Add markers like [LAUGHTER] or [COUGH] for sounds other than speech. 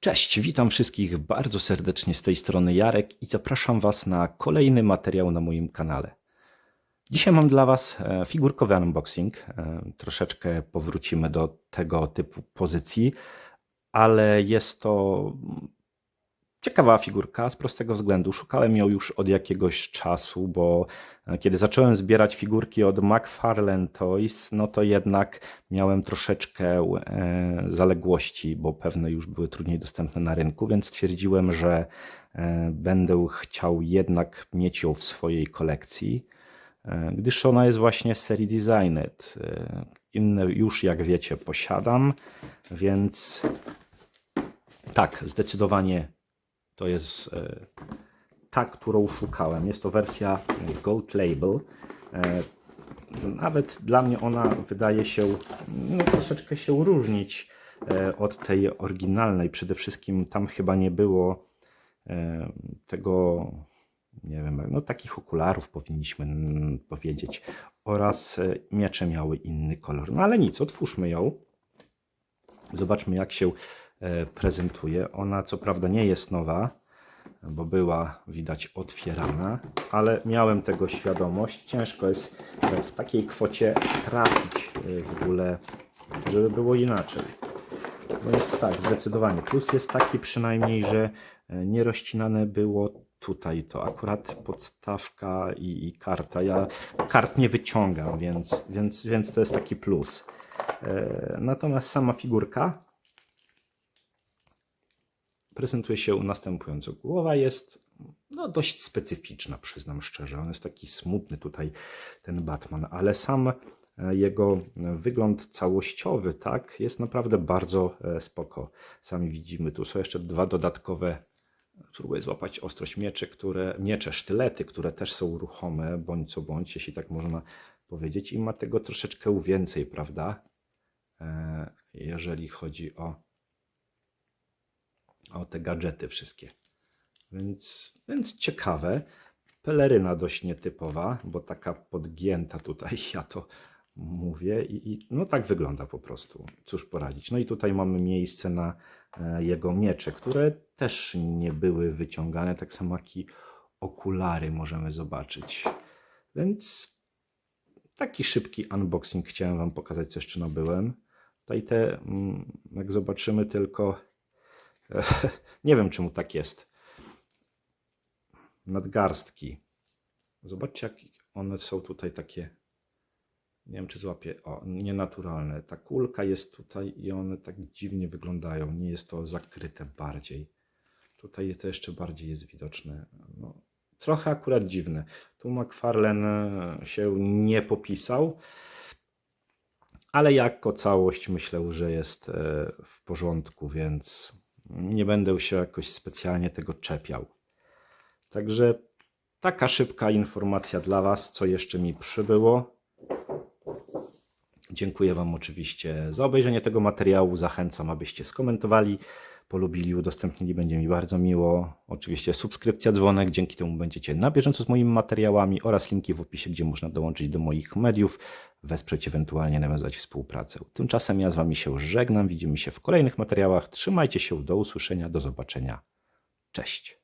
Cześć, witam wszystkich bardzo serdecznie z tej strony Jarek i zapraszam Was na kolejny materiał na moim kanale. Dzisiaj mam dla Was e, figurkowy unboxing. E, Troszeczkę powrócimy do tego typu pozycji, ale jest to ciekawa figurka z prostego względu. Szukałem ją już od jakiegoś czasu, bo e, kiedy zacząłem zbierać figurki od McFarlane Toys, no to jednak miałem troszeczkę e, zaległości, bo pewne już były trudniej dostępne na rynku, więc stwierdziłem, że e, będę chciał jednak mieć ją w swojej kolekcji, gdyż ona jest właśnie z serii Designed. Inne już, jak wiecie, posiadam, więc tak, zdecydowanie to jest e, ta, którą szukałem. Jest to wersja Gold Label. E, Nawet dla mnie ona wydaje się no, troszeczkę się różnić e, od tej oryginalnej. Przede wszystkim tam chyba nie było e, tego, nie wiem, no takich okularów powinniśmy powiedzieć. Oraz e, miecze miały inny kolor. No ale nic, otwórzmy ją. Zobaczmy, jak się e, prezentuje. Ona, co prawda, nie jest nowa, bo była widać otwierana, ale miałem tego świadomość. Ciężko jest e, w takiej kwocie trafić e, w ogóle, żeby było inaczej. No więc tak, zdecydowanie. Plus jest taki przynajmniej, że e, nie rozcinane było tutaj to akurat podstawka i, i karta. Ja kart nie wyciągam, więc, więc, więc to jest taki plus. E, Natomiast sama figurka prezentuje się następująco. Głowa jest no, dość specyficzna, przyznam szczerze. On jest taki smutny tutaj, ten Batman, ale sam e, jego wygląd całościowy, tak, jest naprawdę bardzo e, spoko. Sami widzimy, tu są jeszcze dwa dodatkowe, spróbuję złapać ostrość miecze, które, miecze, sztylety, które też są ruchome, bądź co bądź, jeśli tak można powiedzieć. I ma tego troszeczkę więcej, prawda? E, Jeżeli chodzi o o te gadżety wszystkie. Więc, więc ciekawe. Peleryna dość nietypowa, bo taka podgięta tutaj, [LAUGHS] ja to mówię i, i no tak wygląda po prostu. Cóż poradzić. No i tutaj mamy miejsce na e, jego miecze, które też nie były wyciągane, tak samo jak i okulary możemy zobaczyć. Więc taki szybki unboxing chciałem Wam pokazać, co jeszcze nabyłem. Tutaj te, mm, jak zobaczymy, tylko [LAUGHS] nie wiem, czemu tak jest. Nadgarstki. Zobaczcie, jak one są tutaj takie. Nie wiem, czy złapię. O, nienaturalne. Ta kulka jest tutaj i one tak dziwnie wyglądają. Nie jest to zakryte bardziej. Tutaj to jeszcze bardziej jest widoczne. No, trochę akurat dziwne. Tu McFarlane się nie popisał, ale jako całość myślę, że jest e, w porządku, więc nie będę się jakoś specjalnie tego czepiał. Także taka szybka informacja dla Was, co jeszcze mi przybyło. Dziękuję Wam oczywiście za obejrzenie tego materiału. Zachęcam, abyście skomentowali, polubili, udostępnili. Będzie mi bardzo miło. Oczywiście subskrypcja, dzwonek. Dzięki temu będziecie na bieżąco z moimi materiałami oraz linki w opisie, gdzie można dołączyć do moich mediów, wesprzeć ewentualnie nawiązać współpracę. Tymczasem ja z Wami się żegnam. Widzimy się w kolejnych materiałach. Trzymajcie się. Do usłyszenia. Do zobaczenia. Cześć.